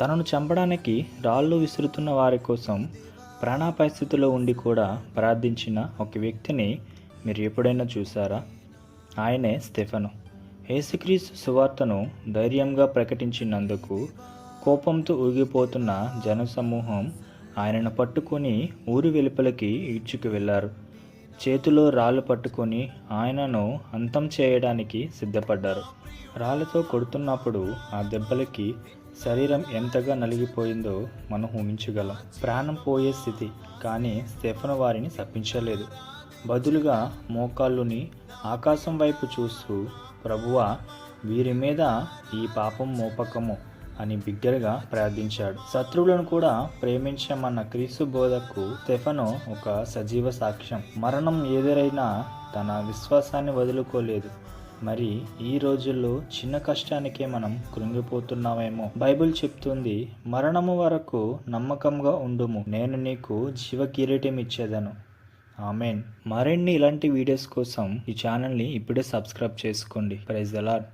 తనను చంపడానికి రాళ్ళు విసురుతున్న వారి కోసం ప్రాణాపాయ స్థితిలో ఉండి కూడా ప్రార్థించిన ఒక వ్యక్తిని మీరు ఎప్పుడైనా చూసారా ఆయనే స్టెఫను. యేసుక్రీస్తు సువార్తను ధైర్యంగా ప్రకటించినందుకు కోపంతో ఊగిపోతున్న జనసమూహం ఆయనను పట్టుకొని ఊరి వెలుపలికి ఈడ్చుకు వెళ్ళారు. చేతిలో రాళ్ళు పట్టుకొని ఆయనను అంతం చేయడానికి సిద్ధపడ్డారు. రాళ్ళతో కొడుతున్నప్పుడు ఆ దెబ్బలకి శరీరం ఎంతగా నలిగిపోయిందో మనం ఊహించగలం. ప్రాణం పోయే స్థితి కానీ స్టెఫన్ వారిని తప్పించలేదు బదులుగా మోకాళ్ళుని ఆకాశం వైపు చూస్తూ ప్రభువా వీరి మీద ఈ పాపం మోపకము. అని బిగ్గరగా ప్రార్థించాడు. శత్రువులను కూడా ప్రేమించమన్న క్రీస్తు బోధకు స్టెఫనో ఒక సజీవ సాక్ష్యం. మరణం ఎదురైనా తన విశ్వాసాన్ని వదులుకోలేదు. మరి ఈ రోజుల్లో చిన్న కష్టానికే మనం కృంగిపోతున్నామేమో? బైబిల్ చెప్తుంది మరణము వరకు నమ్మకంగా ఉండుము. నేను నీకు జీవ కిరీటం ఇచ్చేదను ఆమెన్. మరిన్ని ఇలాంటి వీడియోస్ కోసం ఈ ఛానల్ని ఇప్పుడే సబ్స్క్రైబ్ చేసుకోండి. ప్రైజ్ అలాడ్